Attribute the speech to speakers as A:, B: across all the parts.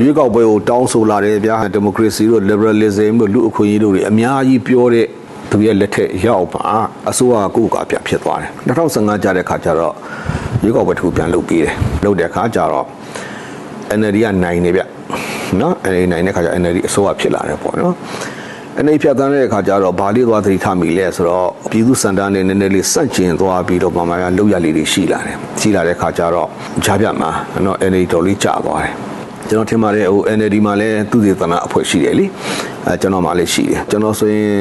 A: ရွေးကောက်ပွဲကိုတောင်းဆိုလာတယ်ဗျာဒီမိုကရေစီတို့ liberalism တို့လူအခွင့်အရေးတို့တွေအများကြီးပြောတဲ့သူရဲ့လက်ထက်ရောက်ပါအစိုးရကိုကပြဖြစ်သွားတယ်2015ကျတဲ့ခါကျတော့ရွေးကောက်ပွဲတစ်ခုပြန်လုပ်ပြီးတယ်လုပ်တဲ့ခါကျတော့ NLD ကနိုင်နေဗျနော် NLD နိုင်တဲ့ခါကျ NLD အစိုးရဖြစ်လာတယ်ပေါ့နော်အနေဖြတ်တန်းတဲ့အခါကျတော့ဘာလေးသွားသတိထားမိလဲဆိုတော့ပြည်သူစံတန်းနဲ့နည်းနည်းလေးစန့်ကျင်သွားပြီးတော့ဗမာရလောက်ရလေးတွေရှိလာတယ်ရှိလာတဲ့အခါကျတော့ဂျားပြတ်မှာနော် NLD တော်လေးကြာသွားတယ် ကျွန်တော်ထင်ပါတယ်ဟို NLD မှာလည်းသူသေသနာအဖွဲ့ရှိတယ်လीအဲကျွန်တော်မှလည်းရှိတယ်ကျွန်တော်ဆိုရင်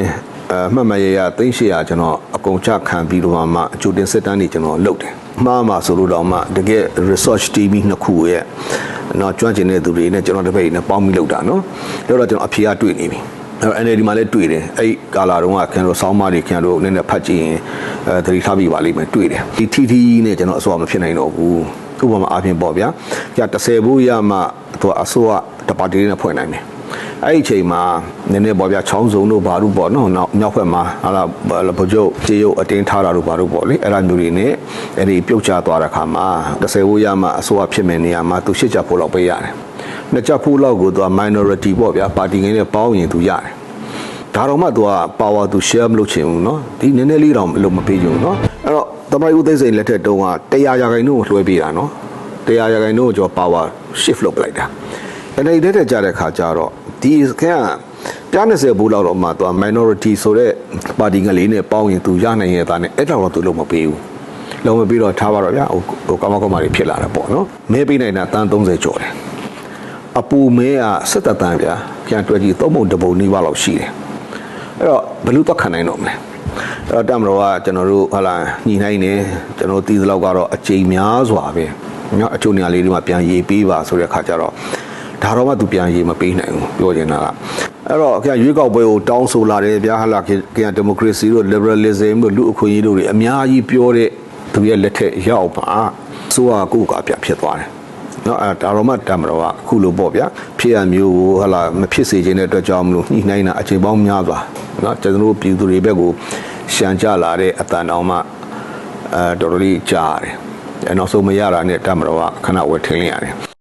A: အမှတ်မရရသိန်း800ကျွန်တော်အကုန်ချခံပြီးတော့မှအကျိုးတင်စစ်တမ်းတွေကျွန်တော်လုပ်တယ်မှားမှာဆိုလို့တော့မှတကယ် research team နှစ်ခုရဲ့နော်ကျွမ်းကျင်တဲ့သူတွေနဲ့ကျွန်တော်တပည့်တွေနဲ့ပေါင်းပြီးလုပ်တာနော်အဲ့တော့ကျွန်တော်အဖြေကတွေ့နေပြီ အဲ့တော့ NLD မှာလည်းတွေ့တယ်အဲ့ကာလာတုန်းကခင်ဗျတို့ဆောင်းမတွေခင်ဗျတို့နည်းနည်းဖတ်ကြည့်ရင်အဲသတိထားပြီးပါလိမ့်မယ်တွေ့တယ်ဒီထီထီနဲ့ကျွန်တော်အစိုးရမဖြစ်နိုင်တော့ဘူးဥပမာအားဖြင့်ပေါ့ဗျာကြာ30ဘူးရမှသူအစိုးရတပါတီနဲ့ဖွဲ့နိုင်တယ်အဲ့ဒီအချိန်မှာနည်းနည်းပေါ့ဗျာချောင်းစုံတို့ဘာတို့ပေါ့နော်နောက်မြောက်ဘက်မှာဟာလာဘကြုတ်ကြေရုပ်အတင်းထားတာတို့ဘာတို့ပေါ့လေအဲ့ဒါမျိုးတွေနဲ့အဲ့ဒီပြုတ်ချသွားတဲ့ခါမှာ30ဘူးရမှအစိုးရဖြစ်မယ်နေရာမှာသူရှစ်ချက်ဖို့လောက်ပေးရတယ် နှစ်ချက်ဖို့လောက်ကိုသူက minority ပေါ့ဗျာပါတီငယ်နဲ့ပေါင်းရင်သူရတယ်ဒါတော့မှသူက power သူ share မလုပ်ချင်ဘူးเนาะဒီနည်းနည်းလေးတော့မလုပ်မပေးချင်ဘူးเนาะအဲ့တော့သမရိုးဥသိစိန်လက်ထက်တုန်းက100ရာခိုင်နှုန်းကိုလွှဲပေးတာเนาะ100ရာခိုင်နှုန်းကိုကျွန်တော် power shift လုပ်ပလိုက်တာအနေနဲ့တက်ကြတဲ့ခါကျတော့ဒီခင်ကပြား20ဘူးလောက်တော့မှသူက minority ဆိုတဲ့ပါတီငယ်လေးနဲ့ပေါင်းရင်သူရနိုင်ရဲ့သားနဲ့အဲ့တော့သူလုံးမပေးဘူးလုံးမပေးတော့ထားပါတော့ဗျာဟိုဟိုကမကမတွေဖြစ်လာတာပေါ့နော်မဲပေးနိုင်တာတန်း30ကျော်တယ် အပူမဲက17တန်းဗျာပြန်တွဲကြည့်သုံးပုံတစ်ပုံနီးပါးလောက်ရှိတယ်အဲ့တော့ဘယ်လိုတော့ခံနိုင်တော့မလဲအဲ့တော့တမတော်ကကျွန်တော်တို့ဟာလာညှိနှိုင်းနေကျွန်တော်တီးသလောက်ကတော့အချိန်များစွာပဲနော်အချို့နေရာလေးတွေမှာပြန်ရေးပေးပါဆိုတဲ့ခါကျတော့ဒါတော့မှသူပြန်ရေးမပေးနိုင်ဘူးပြောချင်တာကအဲ့တော့ခင်ရွေးကောက်ပွဲကိုတောင်းဆိုလာတယ်ဗျာဟာလာခင်ဒီမိုကရေစီတို့ liberalism တို့လူအခွင့်အရေးတို့တွေအများကြီးပြောတဲ့သူရဲ့လက်ထက်ရောက်ပါအစိုးရကိုကပြဖြစ်သွားတယ် နော်အဲဒါတော့မှတမတော်ကအခုလိုပေါ့ဗျာဖြစ်ရမျိုးကိုဟလာမဖြစ်စေခြင်းတဲ့အတွက်ကြောင့်မလို့ညှိနှိုင်းတာအချိန်ပေါင်းများစွာနော်ကျွန်တော်တို့ပြည်သူတွေဘက်ကိုရှမ်းကြလာတဲ့အတန်တော်မှအဲတော်တော်လေးကြားရတယ်အဲနောက်ဆုံးမရတာနဲ့တမတော်ကခဏဝယ်ထင်းလိုက်ရတယ်